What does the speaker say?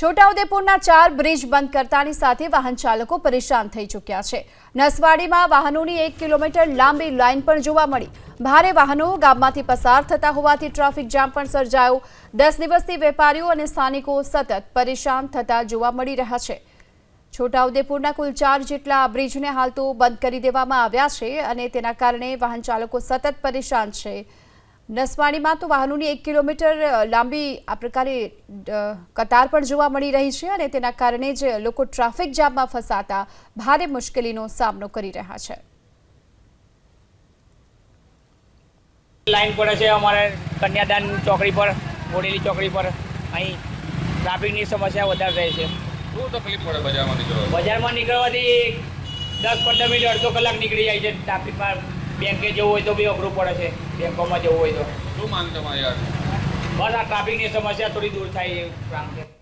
છોટાઉદેપુરના ચાર બ્રિજ બંધ કરતાની સાથે વાહન ચાલકો પરેશાન થઈ ચૂક્યા છે. નસવાડીમાં વાહનોની એક કિલોમીટર લાંબી લાઇન પણ જોવા મળી. ભારે વાહનો ગામમાંથી પસાર થતા હોવાથી ટ્રાફિક જામ પણ સર્જાયો. દસ દિવસથી વેપારીઓ અને સ્થાનિકો સતત પરેશાન થતા જોવા મળી રહ્યા છે. છોટાઉદેપુરના કુલ ચાર જેટલા બ્રિજને હાલ તો બંધ કરી દેવામાં આવ્યા છે અને તેના કારણે વાહન ચાલકો સતત પરેશાન છે. નસવાડીમાં તો વાહનોની એક કિલોમીટર લાંબી આ પ્રકારે કતાર પણ જોવા મળી રહી છે અને તેના કારણે જ લોકો ટ્રાફિક જામમાં ફસાતા ભારે મુશ્કેલીનો સામનો કરી રહ્યા છે. લાઈન પડે છે અમારે કન્યાદાન ચોકડી પર બોડેલી ચોકડી પર. અહીં ટ્રાફિકની સમસ્યા વધારે રહે છે. શું તકલીફ પડે બજારમાં નીકળવા બજારમાં નીકળવાથી દસ પંદર મિનિટ અડધો કલાક નીકળી જાય છે ટ્રાફિકમાં. બેંકે જવું હોય તો બી અઘરું પડે છે. બેંકોમાં જવું હોય તો. શું માંગ તમારી યાર? બસ આ ટ્રાફિકની સમસ્યા થોડી દૂર થાય એ કામ છે.